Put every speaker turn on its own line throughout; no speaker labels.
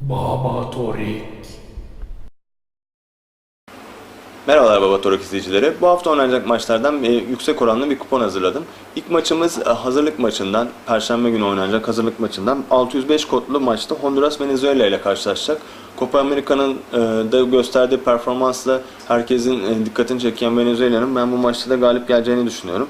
Baba Torik.
Merhabalar Baba Torok izleyicileri. Bu hafta oynanacak maçlardan e, yüksek oranlı bir kupon hazırladım. İlk maçımız e, hazırlık maçından, Perşembe günü oynanacak hazırlık maçından 605 kodlu maçta Honduras Venezuela ile karşılaşacak. Copa America'nın e, da gösterdiği performansla herkesin dikkatini çeken Venezuela'nın ben bu maçta da galip geleceğini düşünüyorum.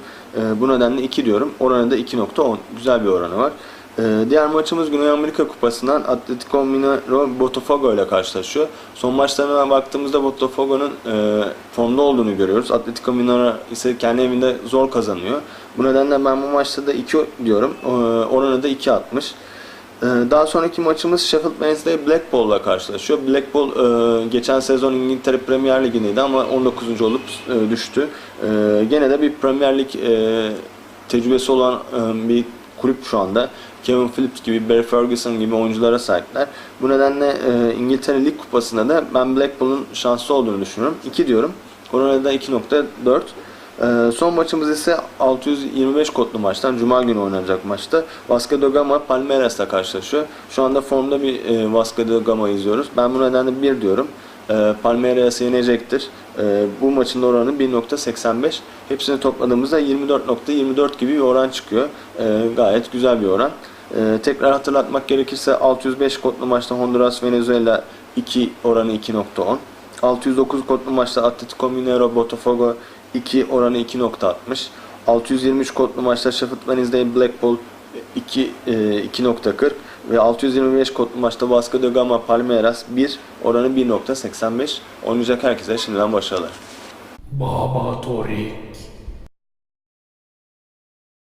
Bu nedenle 2 diyorum. Oranı da 2.10. Güzel bir oranı var. Ee, diğer maçımız Güney Amerika Kupası'ndan Atletico Mineiro Botafogo ile karşılaşıyor. Son maçlarına baktığımızda Botafogo'nun e, formda olduğunu görüyoruz. Atletico Mineiro ise kendi evinde zor kazanıyor. Bu nedenle ben bu maçta da 2 diyorum. Ee, oranı da 2.60. Ee, Daha sonraki maçımız Sheffield Wednesday Blackpool ile karşılaşıyor. Blackpool e, geçen sezon İngiltere Premier Ligi'ndeydi ama 19. olup e, düştü. E, Gene de bir Premier Lig e, tecrübesi olan e, bir kulüp şu anda. Kevin Phillips gibi, Barry Ferguson gibi oyunculara sahipler. Bu nedenle e, İngiltere Lig Kupası'nda da ben Blackpool'un şanslı olduğunu düşünüyorum. 2 diyorum. Oranı da 2.4. Ee, son maçımız ise 625 kodlu maçtan Cuma günü oynanacak maçta. Vasco da Gama Palmeiras'la karşılaşıyor. Şu anda formda bir e, Vasco da Gama izliyoruz. Ben bu nedenle 1 diyorum. E, Palmeiras'ı yenecektir. E, bu maçın oranı 1.85. Hepsini topladığımızda 24.24 gibi bir oran çıkıyor. E, gayet güzel bir oran. Tekrar hatırlatmak gerekirse 605 kodlu maçta Honduras Venezuela 2 oranı 2.10. 609 kodlu maçta Atletico Mineiro Botafogo 2 oranı 2.60. 623 kodlu maçta Sheffield Wednesday Blackpool 2 e, 2.40 ve 625 kodlu maçta Vasco da Gama Palmeiras 1 oranı 1.85. Oynayacak herkese şimdiden başarılar.
Baba Torik.